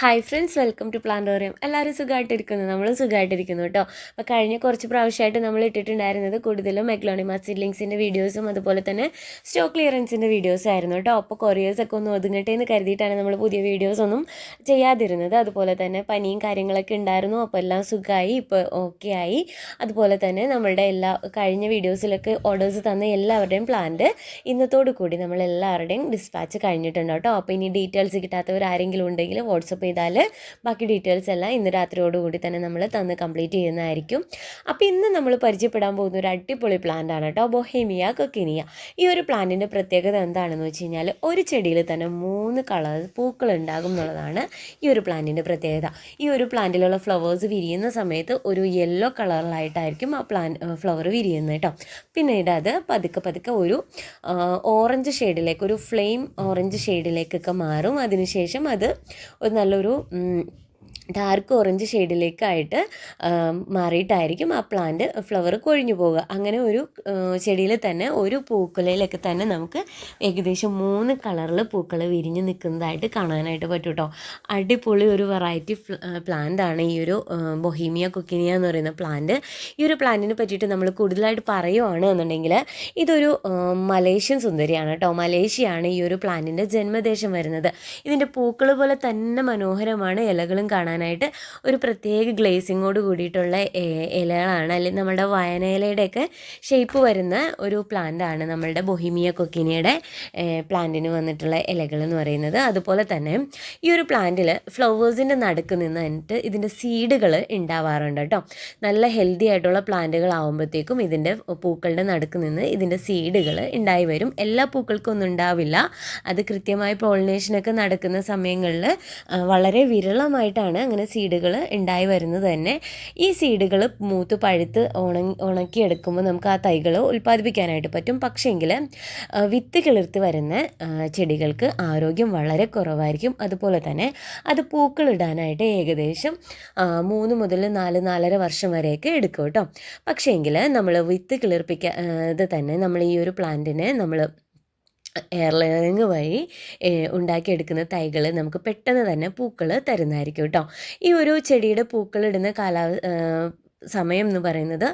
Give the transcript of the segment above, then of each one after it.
Hi friends welcome to Plantorium എല്ലാവരും സുഖമായിട്ടിരിക്കുന്നു നമ്മൾ സുഖമായിട്ടിരിക്കുന്നു കേട്ടോ അപ്പോൾ കഴിഞ്ഞ കുറച്ച് പ്രാവശ്യമായിട്ട് നമ്മൾ ഇട്ടിട്ടുണ്ടായിരുന്നത് കൂടുതലും മെക്ലോണിമ സിഡ്ലിങ്സിന്റെ വീഡിയോസും അതുപോലെ തന്നെ സ്റ്റോക്ക് ക്ലിയറൻസിന്റെ വീഡിയോസ് ആയിരുന്നു കേട്ടോ അപ്പോൾ കൊറിയേഴ്സൊക്കെ ഒന്ന് ഒതുങ്ങട്ടെ എന്ന് കരുതിയിട്ടാണ് നമ്മൾ പുതിയ വീഡിയോസ് ഒന്നും ചെയ്യാതിരുന്നത്. അതുപോലെ തന്നെ പനിയും കാര്യങ്ങളൊക്കെ ഉണ്ടായിരുന്നു. അപ്പോൾ എല്ലാം സുഖമായി ഇപ്പോൾ ഓക്കെ ആയി. അതുപോലെ തന്നെ നമ്മളുടെ എല്ലാ കഴിഞ്ഞ വീഡിയോസിലൊക്കെ ഓർഡേഴ്സ് തന്ന എല്ലാവരുടെയും പ്ലാന്റ് ഇന്നത്തോടു കൂടി നമ്മൾ എല്ലാവരുടെയും ഡിസ്പാച്ച് കഴിഞ്ഞിട്ടുണ്ട് കേട്ടോ അപ്പോൾ ഇനി ഡീറ്റെയിൽസ് കിട്ടാത്തവർ ആരെങ്കിലും ഉണ്ടെങ്കിൽ വാട്സപ്പ് ചെയ്താൽ ബാക്കി ഡീറ്റെയിൽസ് എല്ലാം ഇന്ന് രാത്രിയോടുകൂടി തന്നെ നമ്മൾ തന്ന് കംപ്ലീറ്റ് ചെയ്യുന്നതായിരിക്കും. അപ്പോൾ ഇന്ന് നമ്മൾ പരിചയപ്പെടാൻ പോകുന്ന ഒരു അടിപൊളി പ്ലാന്റ് ആണ് കേട്ടോ ബൊഹേമിയ കൊക്കിനിയ ഈ ഒരു പ്ലാന്റിന്റെ പ്രത്യേകത എന്താണെന്ന് വെച്ച് കഴിഞ്ഞാൽ ഒരു ചെടിയിൽ തന്നെ മൂന്ന് കളർ പൂക്കൾ ഉണ്ടാകും എന്നുള്ളതാണ് ഈ ഒരു പ്ലാന്റിന്റെ പ്രത്യേകത. ഈ ഒരു പ്ലാന്റിലുള്ള ഫ്ലവേഴ്സ് വിരിയുന്ന സമയത്ത് ഒരു യെല്ലോ കളറിലായിട്ടായിരിക്കും ആ പ്ലാൻ ഫ്ലവർ വിരിയുന്നത് കേട്ടോ. പിന്നീട് അത് പതുക്കെ പതുക്കെ ഒരു ഓറഞ്ച് ഷെയ്ഡിലേക്ക് ഒരു ഫ്ലെയിം ഓറഞ്ച് ഷെയ്ഡിലേക്കൊക്കെ മാറും. അതിനുശേഷം അത് ഒരു ഉം, ഡാർക്ക് ഓറഞ്ച് ഷെയ്ഡിലേക്കായിട്ട് മാറിയിട്ടായിരിക്കും ആ പ്ലാന്റ് ഫ്ലവർ കൊഴിഞ്ഞു പോകുക അങ്ങനെ ഒരു ചെടിയിൽ തന്നെ ഒരു പൂക്കുലയിലൊക്കെ തന്നെ നമുക്ക് ഏകദേശം മൂന്ന് കളറിൽ പൂക്കൾ വിരിഞ്ഞ് നിൽക്കുന്നതായിട്ട് കാണാനായിട്ട് പറ്റും കേട്ടോ അടിപൊളി ഒരു വെറൈറ്റി പ്ലാന്റ് ആണ് ഈ ഒരു ബൊഹീമിയ കുക്കിനിയ എന്ന് പറയുന്ന പ്ലാന്റ് ഈ ഒരു പ്ലാന്റിനെ പറ്റിയിട്ട് നമ്മൾ കൂടുതലായിട്ട് പറയുവാണ് എന്നുണ്ടെങ്കിൽ ഇതൊരു മലേഷ്യൻ സുന്ദരിയാണ് കേട്ടോ. മലേഷ്യയാണ് ഈ ഒരു പ്ലാന്റിന്റെ ജന്മദേശം വരുന്നത്. ഇതിന്റെ പൂക്കൾ പോലെ തന്നെ മനോഹരമാണ്. ഇലകളും കാണാനായിട്ട് ഒരു പ്രത്യേക ഗ്ലേസിങ്ങോട് കൂടിയിട്ടുള്ള ഇലകളാണ്. അല്ലെങ്കിൽ നമ്മുടെ വയനയിലയുടെയൊക്കെ ഷേപ്പ് വരുന്ന ഒരു പ്ലാന്റാണ് നമ്മളുടെ ബൊഹിമിയ കൊക്കിനിയുടെ പ്ലാന്റിന് വന്നിട്ടുള്ള ഇലകൾ എന്ന് പറയുന്നത്. അതുപോലെ തന്നെ ഈ ഒരു പ്ലാന്റിൽ ഫ്ലവേഴ്സിന്റെ നടുക്ക് നിന്നിട്ട് ഇതിന്റെ സീഡുകൾ ഉണ്ടാവാറുണ്ട് കേട്ടോ. നല്ല ഹെൽത്തി ആയിട്ടുള്ള പ്ലാന്റുകൾ ആകുമ്പോഴത്തേക്കും ഇതിന്റെ പൂക്കളുടെ നടുക്ക് നിന്ന് ഇതിന്റെ സീഡുകൾ ഉണ്ടായി വരും. എല്ലാ പൂക്കൾക്കും ഒന്നും ഉണ്ടാവില്ല. അത് കൃത്യമായി പോളിനേഷനൊക്കെ നടക്കുന്ന സമയങ്ങളിൽ വളരെ വിരളമായിട്ടാണ് അങ്ങനെ സീഡുകൾ ഉണ്ടായി വരുന്നത് തന്നെ. ഈ സീഡുകൾ മൂത്ത് പഴുത്ത് ഉണങ്ങി ഉണക്കിയെടുക്കുമ്പോൾ നമുക്ക് ആ തൈകൾ ഉൽപ്പാദിപ്പിക്കാനായിട്ട് പറ്റും. പക്ഷേങ്കിൽ വിത്ത് കിളിർത്ത് വരുന്ന ചെടികൾക്ക് ആരോഗ്യം വളരെ കുറവായിരിക്കും. അതുപോലെ തന്നെ അത് പൂക്കളിടാനായിട്ട് ഏകദേശം മൂന്ന് മുതൽ നാല് നാലര വർഷം വരെയൊക്കെ എടുക്കും കേട്ടോ. പക്ഷേങ്കിൽ നമ്മൾ വിത്ത് കിളിർപ്പിക്കാൻ ഇത് തന്നെ നമ്മൾ ഈ ഒരു പ്ലാന്റിനെ നമ്മൾ എയർ ലെയറിങ് വഴി ഉണ്ടാക്കിയെടുക്കുന്ന തൈകൾ നമുക്ക് പെട്ടെന്ന് തന്നെ പൂക്കൾ തരുന്നതായിരിക്കും കേട്ടോ ഈ ഒരു ചെടിയുടെ പൂക്കളിടുന്ന ഏഹ്, സമയം എന്ന് പറയുന്നത്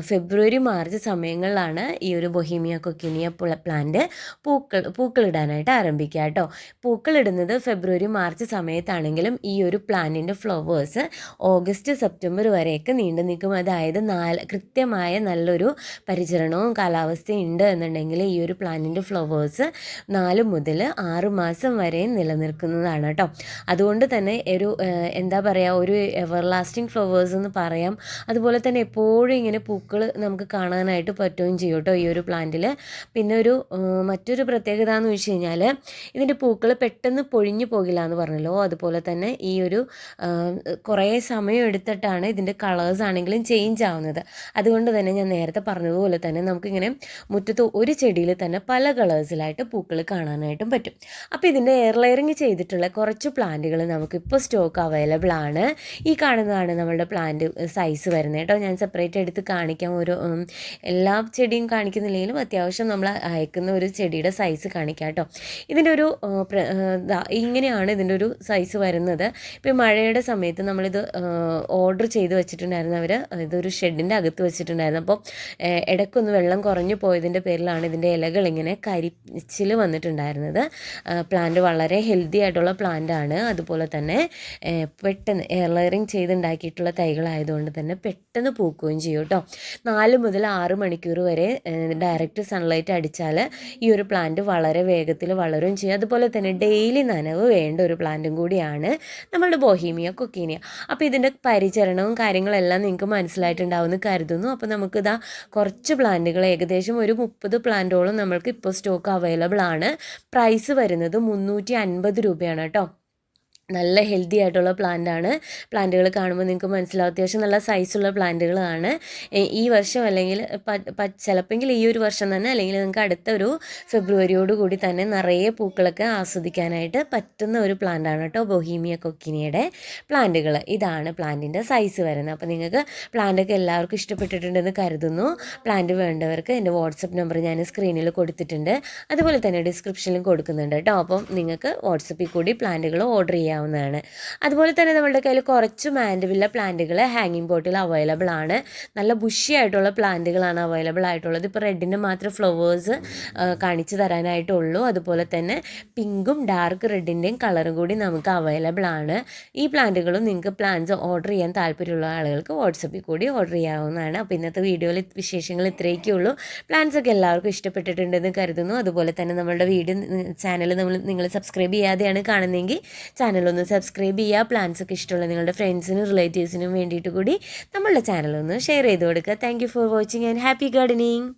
ഫെബ്രുവരി മാർച്ച് സമയങ്ങളിലാണ് ഈ ഒരു ബൊഹീമിയ കൊക്കിനിയ പ്ലാന്റ് പൂക്കൾ പൂക്കളിടാനായിട്ട് ആരംഭിക്കുക കേട്ടോ. പൂക്കളിടുന്നത് ഫെബ്രുവരി മാർച്ച് സമയത്താണെങ്കിലും ഈ ഒരു പ്ലാന്റിന്റെ ഫ്ലവേഴ്സ് ഓഗസ്റ്റ് സെപ്റ്റംബർ വരെയൊക്കെ നീണ്ടു നിൽക്കും. അതായത് നാല് കൃത്യമായ നല്ലൊരു പരിചരണവും കാലാവസ്ഥയും ഉണ്ട് എന്നുണ്ടെങ്കിൽ ഈ ഒരു പ്ലാന്റിന്റെ ഫ്ലവേഴ്സ് നാല് മുതൽ ആറ് മാസം വരെ നിലനിൽക്കുന്നതാണ് കേട്ടോ. അതുകൊണ്ട് തന്നെ ഒരു എന്താ പറയുക ഒരു എവർ ലാസ്റ്റിംഗ് ഫ്ലവേഴ്സ് എന്ന് പറയാം. അതുപോലെ തന്നെ എപ്പോഴും ഇങ്ങനെ പൂക്കൾ നമുക്ക് കാണാനായിട്ട് പറ്റുകയും ചെയ്യും കേട്ടോ ഈ ഒരു പ്ലാന്റിൽ പിന്നെ ഒരു മറ്റൊരു പ്രത്യേകത എന്ന് വെച്ച് കഴിഞ്ഞാൽ ഇതിന്റെ പൂക്കൾ പെട്ടെന്ന് പൊഴിഞ്ഞു പോകില്ല എന്ന് പറഞ്ഞല്ലോ. അതുപോലെ തന്നെ ഈ ഒരു കുറേ സമയം എടുത്തിട്ടാണ് ഇതിന്റെ കളേഴ്സ് ആണെങ്കിലും ചേഞ്ച് ആവുന്നത്. അതുകൊണ്ട് തന്നെ ഞാൻ നേരത്തെ പറഞ്ഞതുപോലെ തന്നെ നമുക്കിങ്ങനെ മുറ്റത്ത് ഒരു ചെടിയിൽ തന്നെ പല കളേഴ്സിലായിട്ട് പൂക്കൾ കാണാനായിട്ടും പറ്റും. അപ്പോൾ ഇതിന്റെ എയർ ലെയറിങ് ചെയ്തിട്ടുള്ള കുറച്ച് പ്ലാന്റുകൾ നമുക്കിപ്പോൾ സ്റ്റോക്ക് അവൈലബിൾ ആണ്. ഈ കാണുന്നതാണ് നമ്മളുടെ പ്ലാന്റ് സൈസ് വരുന്നത് കേട്ടോ ഞാൻ സെപ്പറേറ്റ് എടുത്ത് കാണിക്കാം. ഒരു എല്ലാ ചെടിയും കാണിക്കുന്നില്ലെങ്കിലും അത്യാവശ്യം നമ്മൾ അയക്കുന്ന ഒരു ചെടിയുടെ സൈസ് കാണിക്കാം കേട്ടോ. ഇതിന്റെ ഒരു ഇങ്ങനെയാണ് ഇതിന്റെ ഒരു സൈസ് വരുന്നത്. ഇപ്പോൾ മഴയുടെ സമയത്ത് നമ്മളിത് ഓർഡർ ചെയ്ത് വെച്ചിട്ടുണ്ടായിരുന്നു അവർ ഇതൊരു ഷെഡിന്റെ അകത്ത് വെച്ചിട്ടുണ്ടായിരുന്നു. അപ്പോൾ ഇടയ്ക്കൊന്ന് വെള്ളം കുറഞ്ഞു പോയതിന്റെ പേരിലാണ് ഇതിന്റെ ഇലകൾ ഇങ്ങനെ കരിച്ചിൽ വന്നിട്ടുണ്ടായിരുന്നത്. പ്ലാന്റ് വളരെ ഹെൽത്തി ആയിട്ടുള്ള പ്ലാന്റ് ആണ്. അതുപോലെ തന്നെ പെട്ടെന്ന് എയർ ലെയറിങ് ചെയ്തുണ്ടാക്കിയിട്ടുള്ള തൈകളായതുകൊണ്ട് തന്നെ പെട്ടെന്ന് പൂക്കുകയും ചെയ്യും കേട്ടോ. നാല് മുതൽ ആറ് മണിക്കൂർ വരെ ഡയറക്റ്റ് സൺലൈറ്റ് അടിച്ചാൽ ഈ ഒരു പ്ലാന്റ് വളരെ വേഗത്തിൽ വളരുകയും ചെയ്യും. അതുപോലെ തന്നെ ഡെയിലി നനവ് വേണ്ട ഒരു പ്ലാന്റും കൂടിയാണ് നമ്മളുടെ ബോഹീമിയ കൊക്കീനിയ അപ്പോൾ ഇതിന്റെ പരിചരണവും കാര്യങ്ങളെല്ലാം നിങ്ങൾക്ക് മനസ്സിലായിട്ടുണ്ടാവുമെന്ന് കരുതുന്നു. അപ്പോൾ നമുക്കിതാ കുറച്ച് പ്ലാന്റുകൾ ഏകദേശം ഒരു മുപ്പത് പ്ലാന്റോളം നമ്മൾക്ക് ഇപ്പോൾ സ്റ്റോക്ക് അവൈലബിൾ ആണ്. പ്രൈസ് വരുന്നത് മുന്നൂറ്റി അൻപത് രൂപയാണ് കേട്ടോ. നല്ല ഹെൽത്തി ആയിട്ടുള്ള പ്ലാന്റ് ആണ്. പ്ലാന്റുകൾ കാണുമ്പോൾ നിങ്ങൾക്ക് മനസ്സിലാവും അത്യാവശ്യം നല്ല സൈസുള്ള പ്ലാന്റുകളാണ് ഈ- വർഷം അല്ലെങ്കിൽ ചിലപ്പെങ്കിൽ ഈ ഒരു വർഷം തന്നെ അല്ലെങ്കിൽ നിങ്ങൾക്ക് അടുത്ത ഒരു ഫെബ്രുവരിയോട് കൂടി തന്നെ നിറയെ പൂക്കളൊക്കെ ആസ്വദിക്കാനായിട്ട് പറ്റുന്ന ഒരു പ്ലാന്റാണ് കേട്ടോ ബൊഹീമിയ കൊക്കിനിയുടെ പ്ലാന്റുകൾ ഇതാണ് പ്ലാന്റിന്റെ സൈസ് വരുന്നത്. അപ്പോൾ നിങ്ങൾക്ക് പ്ലാന്റൊക്കെ എല്ലാവർക്കും ഇഷ്ടപ്പെട്ടിട്ടുണ്ടെന്ന് കരുതുന്നു. പ്ലാന്റ് വേണ്ടവർക്ക് എന്റെ വാട്സപ്പ് നമ്പർ ഞാൻ സ്ക്രീനിൽ കൊടുത്തിട്ടുണ്ട്. അതുപോലെ തന്നെ ഡിസ്ക്രിപ്ഷനിലും കൊടുക്കുന്നുണ്ട് കേട്ടോ. അപ്പം നിങ്ങൾക്ക് വാട്സപ്പിൽ കൂടി പ്ലാന്റുകൾ ഓർഡർ ചെയ്യാം ചെയ്യാവുന്നതാണ് അതുപോലെ തന്നെ നമ്മളുടെ കയ്യിൽ കുറച്ച് മാൻഡവില്ല പ്ലാന്റുകൾ ഹാങ്ങിങ് പോട്ടിൽ അവൈലബിൾ ആണ്. നല്ല ബുഷി ആയിട്ടുള്ള പ്ലാന്റുകളാണ് അവൈലബിൾ ആയിട്ടുള്ളത്. ഇപ്പോൾ റെഡിന്റെ മാത്രം ഫ്ലവേഴ്സ് കാണിച്ചു തരാനായിട്ടുള്ളൂ. അതുപോലെ തന്നെ പിങ്കും ഡാർക്ക് റെഡിന്റെയും കളറും കൂടി നമുക്ക് അവൈലബിൾ ആണ്. ഈ പ്ലാന്റുകളും നിങ്ങൾക്ക് പ്ലാന്റ്സ് ഓർഡർ ചെയ്യാൻ താല്പര്യമുള്ള ആളുകൾക്ക് വാട്സപ്പിൽ കൂടി ഓർഡർ ചെയ്യാവുന്നതാണ്. അപ്പോൾ ഇന്നത്തെ വീഡിയോയിൽ വിശേഷങ്ങൾ ഇത്രയൊക്കെ ഉള്ളൂ. പ്ലാന്റ്സ് ഒക്കെ എല്ലാവർക്കും ഇഷ്ടപ്പെട്ടിട്ടുണ്ടെന്ന് കരുതുന്നു. അതുപോലെ തന്നെ നമ്മളുടെ വീഡിയോ ചാനൽ നമ്മൾ നിങ്ങൾ സബ്സ്ക്രൈബ് ചെയ്യാതെയാണ് കാണുന്നതെങ്കിൽ ചാനലൊന്ന് സബ്സ്ക്രൈബ് ചെയ്യുക. പ്ലാൻസ് ഒക്കെ ഇഷ്ടമുള്ള നിങ്ങളുടെ ഫ്രണ്ട്സിനും റിലേറ്റീവ്സിനും വേണ്ടിയിട്ട് കൂടി നമ്മളുടെ ചാനലൊന്ന് ഷെയർ ചെയ്ത് കൊടുക്കുക. Thank for watching and happy gardening